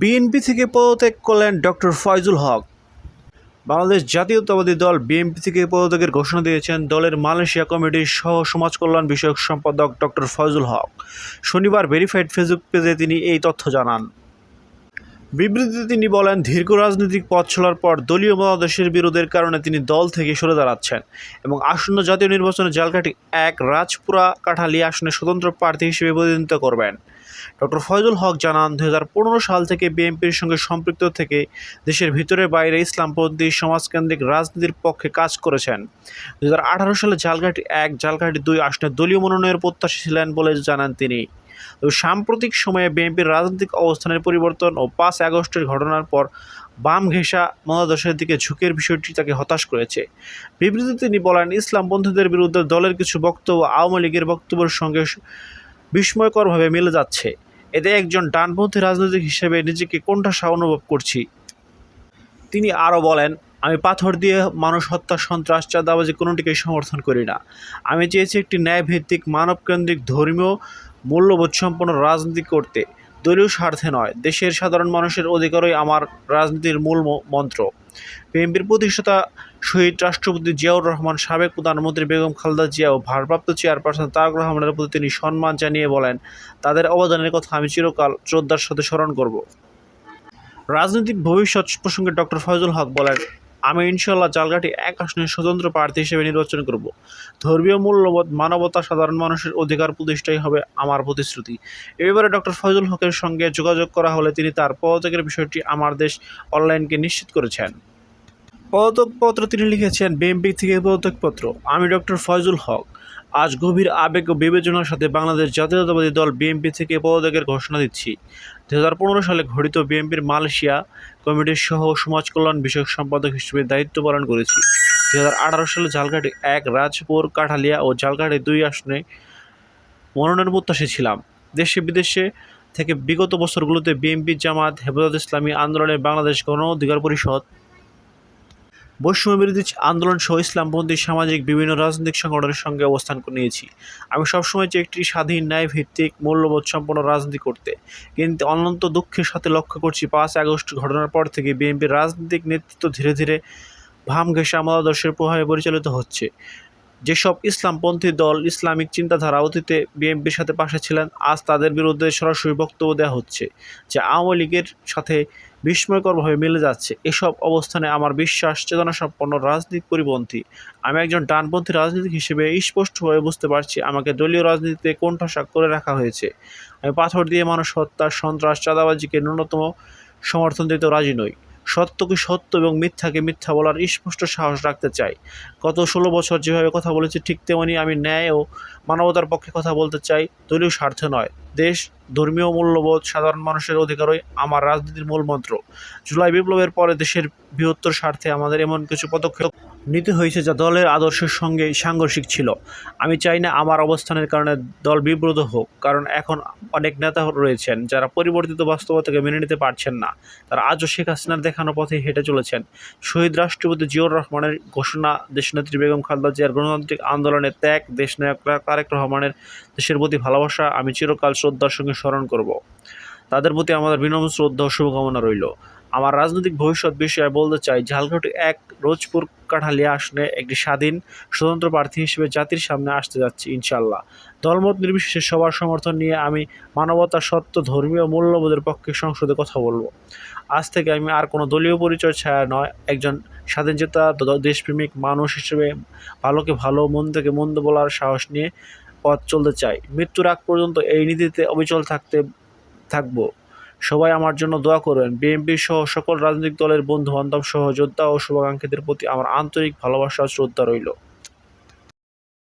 BNP থেকে পদত্যাগ করলেন ডক্টর ফয়জুল হক। বাংলাদেশ জাতীয়তাবাদী দল বিএনপি থেকে পদত্যাগের ঘোষণা দিয়েছেন দলের মালয়েশিয়া কমিটির সহ সমাজ কল্যাণ বিষয়ক সম্পাদক ডক্টর ফয়জুল হক। শনিবার ভেরিফাইড ফেসবুক পেজে তিনি এই তথ্য জানান। বিবৃতিতে তিনি বলেন, দীর্ঘ রাজনৈতিক পথ চলার পর দলীয় মতাদর্শের বিরোধের কারণে তিনি দল থেকে সরে দাঁড়াচ্ছেন এবং আসন্ন জাতীয় নির্বাচনে জালকাঠি এক, রাজপুরা কাঠালি আসনে স্বতন্ত্র প্রার্থী হিসেবে প্রতিনিধিত্ব করবেন। ডক্টর ফয়জুল হক জানান, দুই হাজার পনেরো সাল থেকে বিএনপির সঙ্গে সম্পৃক্ত থেকে দেশের ভিতরে বাইরে ইসলামপন্থী সমাজকেন্দ্রিক রাজনীতির পক্ষে কাজ করেছেন। দু হাজার আঠারো সালে ঝালকাঠি এক ঝালকাঠি দুই আসনে দলীয় মনোনয়নের প্রত্যাশী ছিলেন বলে জানান তিনি। সাম্প্রতিক সময়ে বিএনপির রাজনৈতিক অবস্থানের পরিবর্তন ও পাঁচ আগস্টের ঘটনার পর বাম ঘেঁষা মতাদর্শের দিকে ঝুঁকের বিষয়টি তাকে হতাশ করেছে। বিবৃতিতে তিনি বলেন, ইসলামপন্থীদের বিরুদ্ধে দলের কিছু বক্তব্য আওয়ামী লীগের বক্তব্যের সঙ্গে বিস্ময়করভাবে মিলে যাচ্ছে। এতে একজন ডানপন্থী রাজনৈতিক হিসেবে নিজেকে কোণঠাসা অনুভব করছি। তিনি আরও বলেন, আমি পাথর দিয়ে মানুষ হত্যা, সন্ত্রাস, চাঁদাবাজি কোনোটিকেই সমর্থন করি না। আমি চেয়েছি একটি ন্যায়ভিত্তিক, মানবকেন্দ্রিক, ধর্মীয়, মূল্যবোধ সম্পন্ন রাজনীতি করতে। দলীয় স্বার্থে নয়, দেশের সাধারণ মানুষের অধিকারই আমার রাজনীতির মূল মন্ত্র। বিএনপির প্রতিষ্ঠাতা শহীদ রাষ্ট্রপতি জিয়াউর রহমান, সাবেক প্রধানমন্ত্রী বেগম খালেদা জিয়া ও ভারপ্রাপ্ত চেয়ারপারসন তারক রহমানের প্রতি তিনি সম্মান জানিয়ে বলেন, তাদের অবদানের কথা আমি চিরকাল শ্রদ্ধার সাথে স্মরণ করব। রাজনৈতিক ভবিষ্যৎ প্রসঙ্গে ডক্টর ফয়জুল হক বলেন, আমি ইনশাল্লাহ জালগাটি এক আসনের স্বতন্ত্র প্রার্থী হিসেবে নির্বাচন করব। ধর্মীয় মূল্যবোধ, মানবতা, সাধারণ মানুষের অধিকার প্রতিষ্ঠাই হবে আমার প্রতিশ্রুতি। এ ব্যাপারে ডক্টর ফয়জুল হকের সঙ্গে যোগাযোগ করা হলে তিনি তার পদত্যাগের বিষয়টি আমার দেশ অনলাইনকে নিশ্চিত করেছেন। পদত্যাগপত্র তিনি লিখেছেন বিএনপি থেকে পদত্যাগপত্র আমি ডক্টর ফয়জুল হক। আজ গভীর আবেগ ও বিবেচনার সাথে বাংলাদেশ জাতীয়তাবাদী দল বিএনপি থেকে পদত্যাগের ঘোষণা দিচ্ছি। দু হাজার পনেরো সালে ঘটিত বিএনপির মালয়েশিয়া কমিটির সহ সমাজ কল্যাণ বিষয়ক সম্পাদক হিসেবে দায়িত্ব পালন করেছি। দু হাজার আঠারো সালে ঝালকাঠি এক, রাজপুর, কাঠালিয়া ও ঝালকাঠি দুই আসনে মনোনয়ন প্রত্যাশী ছিলাম। দেশে বিদেশে থেকে বিগত বছরগুলোতে বিএনপি জামাত হেফাজত ইসলামী আন্দোলনে বাংলাদেশ গণ অধিকার পরিষদ বৈষম্য বিরোধী আন্দোলন সহ ইসলামপন্থী সামাজিক বিভিন্ন রাজনৈতিক সংগঠনের সঙ্গে অবস্থান নিয়েছি। আমি সবসময় চাই একটি স্বাধীন ন্যায় ভিত্তিক মূল্যবোধ সম্পন্ন রাজনীতি করতে। কিন্তু অনন্ত দুঃখের সাথে লক্ষ্য করছি পাঁচ আগস্ট ঘটনার পর থেকে বিএনপির রাজনৈতিক নেতৃত্ব ধীরে ধীরে ভাম আমাদের মতাদর্শের প্রভাবে পরিচালিত হচ্ছে। যেসব ইসলামপন্থী দল ইসলামিক চিন্তাধারা অতীতে বিএনপির সাথে পাশে ছিলেন, আজ তাদের বিরুদ্ধে সরাসরি বক্তব্য দেওয়া হচ্ছে যা আওয়ামী লীগের সাথে বিস্ময়করভাবে মিলে যাচ্ছে। এসব অবস্থানে আমার বিশ্বাস চেতনা সম্পন্ন রাজনীতি পরিপন্থী, আমি একজন ডানপন্থী রাজনীতিক হিসেবে স্পষ্টভাবে বুঝতে পারছি আমাকে দলীয় রাজনীতিতে কোণঠাসা করে রাখা হয়েছে। আমি পাথর দিয়ে মানুষ হত্যা সন্ত্রাস, চাঁদাবাজিকে ন্যূনতম সমর্থন দিতে রাজি নই। সত্যকে সত্য এবং মিথ্যাকে মিথ্যা বলার স্পষ্ট সাহস রাখতে চাই। গত ষোলো বছর যেভাবে কথা বলেছি, ঠিক তেমনি আমি ন্যায় ও মানবতার পক্ষে কথা বলতে চাই, দলীয় স্বার্থে নয়। দেশ, ধর্মীয় মূল্যবোধ, সাধারণ মানুষের অধিকারই আমার রাজনীতির মূল মন্ত্র। জুলাই বিপ্লবের পরে দেশের বৃহত্তর স্বার্থে আমাদের এমন কিছু পদক্ষেপ নিতে হয়েছে যা দলের আদর্শের সঙ্গে সাংঘর্ষিক ছিল। আমি চাই না আমার অবস্থানের কারণে দল বিব্রত হোক, কারণ এখন অনেক নেতা রয়েছেন যারা পরিবর্তিত বাস্তবতাকে মেনে নিতে পারছেন না। তারা আজও শেখ হাসিনার দেখানো পথে হেঁটে চলেছেন। শহীদ রাষ্ট্রপতি জিয়াউর রহমানের ঘোষণা দেশনেত্রী বেগম খালেদা জিয়ার গণতান্ত্রিক আন্দোলনে ত্যাগ দেশনায়ক তারেক রহমানের দেশের প্রতি ভালোবাসা, আমি চিরকাল শ্রদ্ধার সঙ্গে স্মরণ করব। তাদের প্রতি আমাদের বিনম্র শ্রদ্ধা ও শুভকামনা রইল। আমার রাজনৈতিক ভবিষ্যৎ বিষয়ে বলতে চাই, ঝালকাঠি এক রোজপুর কাঠালিয়া আসনে একটি স্বাধীন, স্বতন্ত্র প্রার্থী হিসেবে জাতির সামনে আসতে যাচ্ছি ইনশাল্লাহ দলমত নির্বিশেষে সবার সমর্থন নিয়ে আমি মানবতা, সত্য, ধর্মীয় মূল্যবোধের পক্ষে সংসদে কথা বলব। আজ থেকে আমি আর কোনো দলীয় পরিচয় ছায়া নয়, একজন স্বাধীনচেতা দ- দেশপ্রেমিক মানুষ হিসেবে ভালোকে ভালো মন্দকে মন্দ বলার সাহস নিয়ে পথ চলতে চাই। মৃত্যুর আগ পর্যন্ত এই নীতিতে অবিচল থাকতে, থাকব। সবাই আমার জন্য দোয়া করবেন। বিএনপি সহ সকল রাজনৈতিক দলের বন্ধু বান্ধব সহ যোদ্ধা ও শুভাকাঙ্ক্ষীদের প্রতি আমার আন্তরিক ভালোবাসা শ্রদ্ধা রইল।